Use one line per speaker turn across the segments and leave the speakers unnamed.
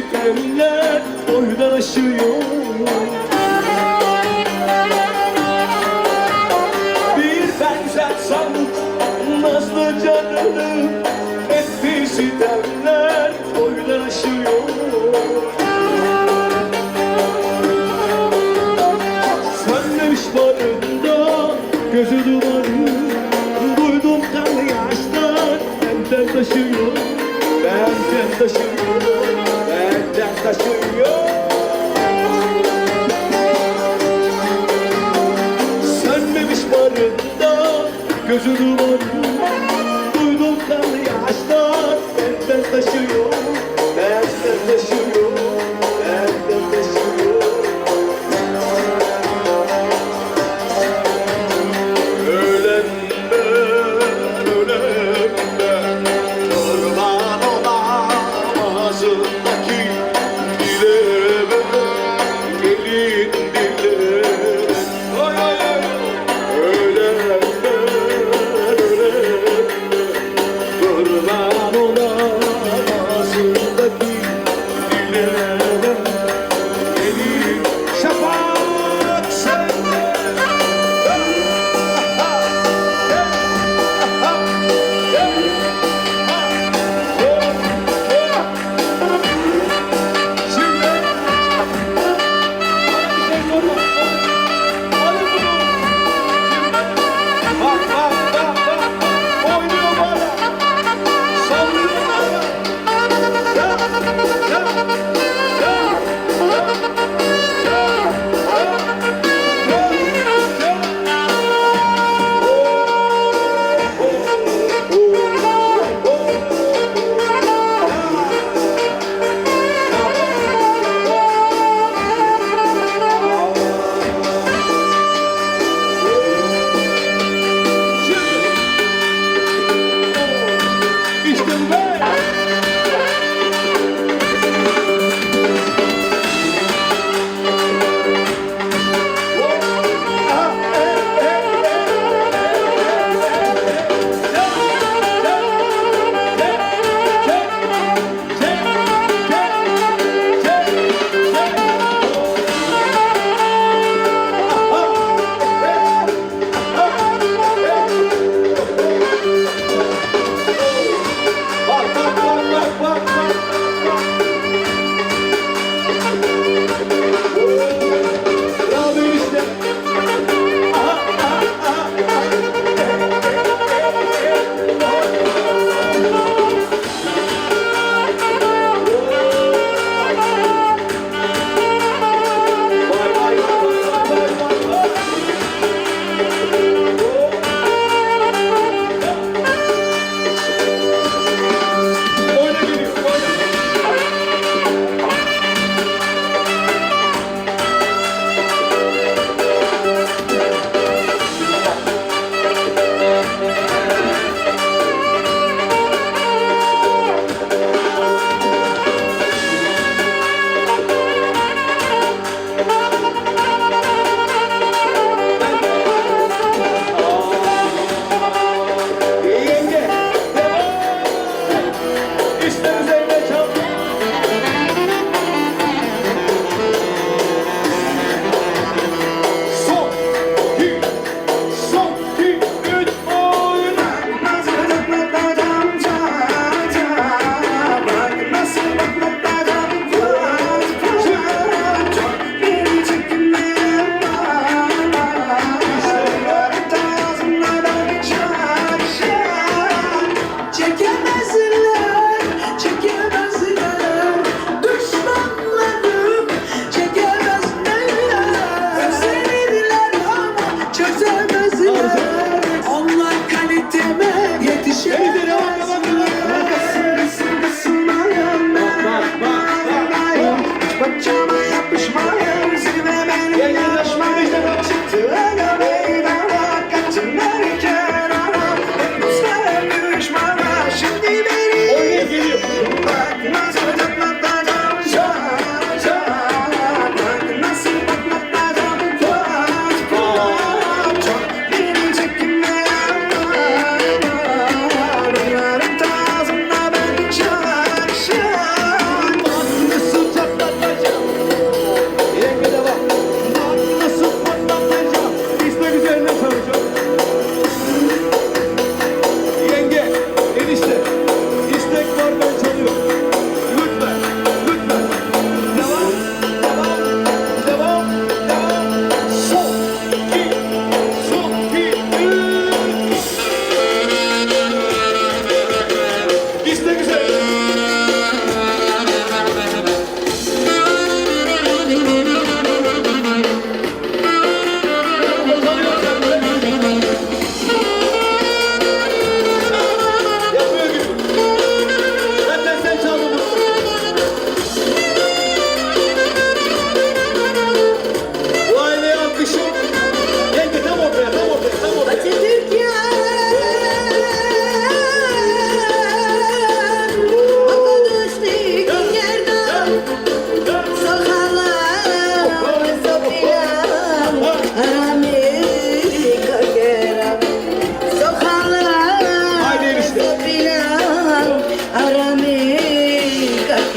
Yüklemler boydan Bir benzer sandık Nazlı canını Etti sitemler.
que eu juro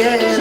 yeah.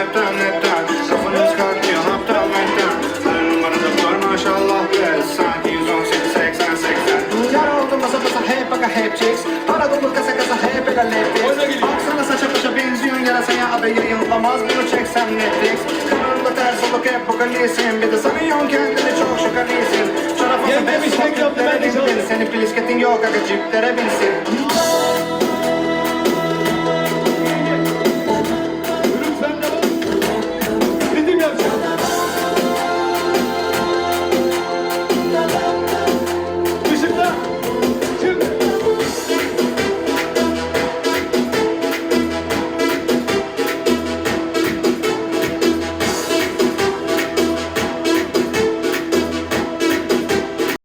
Neptan neptan Kafanız kalkıyor haptan Her numarada var maşallah be Sanki 118 80 80 Yar oldum hep baka hep chicks Para dolu kasa kasa hep
Oyna geliyor.
Baksana saça başa benziyorsun yarasaya Abi yayınlamaz bunu çeksem Netflix Kanalında ters oluk hep vokalisin Bir de sanıyorsun kendini çok
şey ben de
tiplere
çaldım.
bindin Senin bisikletin yok aga ciplere